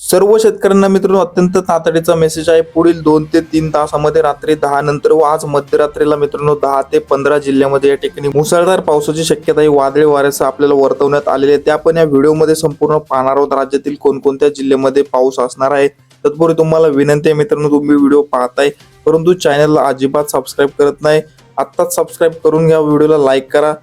सर्व शेतकऱ्यांना मित्रांनो अत्यंत तातडीचा मेसेज आहे. पुढील दोन ते तीन तासामध्ये रात्री दहा नंतर व आज मध्यरात्रीला मित्रांनो दहा ते पंधरा जिल्ह्यामध्ये या ठिकाणी मुसळधार पावसाची शक्यता ही वादळी वाऱ्यासह आपल्याला वर्तवण्यात आलेली आहे. त्या आपण या व्हिडिओमध्ये संपूर्ण पाहणार आहोत. राज्यातील कोणकोणत्या जिल्ह्यामध्ये पाऊस असणार आहे? तत्पूर्वी तुम्हाला विनंती आहे मित्रांनो तुम्ही व्हिडिओ पाहताय. परंतु चॅनलला अजिबात सबस्क्राईब करत नाही. आत्ताच सबस्क्राईब करून घ्या. व्हिडिओला लाईक करा.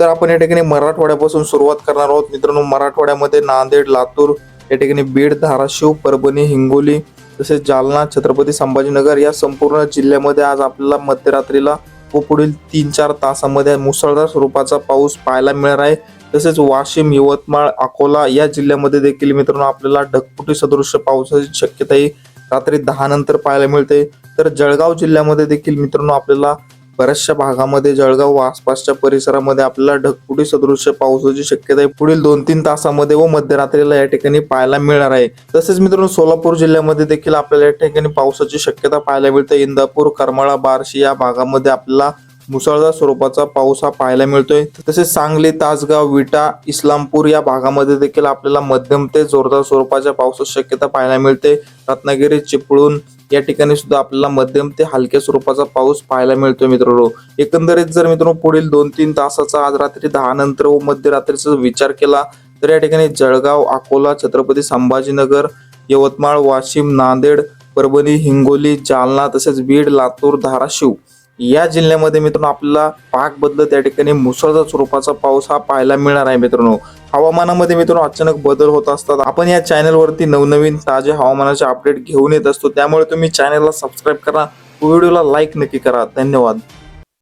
तर आपण या ठिकाणी मराठवाड्यापासून सुरुवात करणार आहोत. मित्रांनो मराठवाड्यामध्ये नांदेड लातूर या ठिकाणी बीड धाराशिव परभणी हिंगोली तसेच जालना छत्रपती संभाजीनगर या संपूर्ण जिल्ह्यामध्ये आज आपल्याला मध्यरात्रीला व पुढील तीन चार तासामध्ये मुसळधार स्वरूपाचा पाऊस पाहायला मिळणार आहे. तसेच वाशिम यवतमाळ अकोला या जिल्ह्यामध्ये देखील मित्रांनो आपल्याला ढगफुटी सदृश्य पावसाची शक्यताही रात्री दहा नंतर पाहायला मिळते. तर जळगाव जिल्ह्यामध्ये देखील मित्रांनो आपल्याला बऱ्याचशा भागामध्ये जळगाव व आसपासच्या परिसरामध्ये आपल्याला ढगफुटी सदृश्य पावसाची शक्यता आहे. पुढील दोन तीन तासामध्ये व मध्यरात्रीला या ठिकाणी पाहायला मिळणार आहे. तसेच मित्रांनो सोलापूर जिल्ह्यामध्ये देखील आपल्याला या ठिकाणी पावसाची शक्यता पाहायला मिळते. इंदापूर करमाळा बार्शी या भागामध्ये आपल्याला मुसळधार स्वरूपाचा पाऊस हा पाहायला मिळतोय. तसेच सांगली तासगाव विटा इस्लामपूर या भागामध्ये देखील आपल्याला मध्यम ते जोरदार स्वरूपाच्या पावसाची शक्यता पाहायला मिळते. रत्नागिरी चिपळूण या ठिकाणी सुद्धा आपल्याला मध्यम ते हलक्या स्वरूपाचा पाऊस पाहायला मिळतोय मित्रांनो. एकंदरीत जर मित्रांनो पुढील दोन तीन तासाचा आज रात्री दहा नंतर व मध्यरात्रीचा विचार केला तर या ठिकाणी जळगाव अकोला छत्रपती संभाजीनगर यवतमाळ वाशिम नांदेड परभणी हिंगोली जालना तसेच बीड लातूर धाराशिव. या जिल्ह्यामध्ये मित्रांनो आपल्याला पाक बदलत त्या ठिकाणी मुसळधार स्वरूपाचा पाऊस हा पाहायला मिळणार आहे मित्रांनो. हवामानामध्ये मित्रांनो अचानक बदल होत असतात. आपण या चॅनलवरती नवनवीन ताजे हवामानाचे अपडेट घेऊन येत असतो. त्यामुळे तुम्ही चॅनलला सबस्क्राईब करा. व्हिडिओला लाईक नक्की करा. धन्यवाद.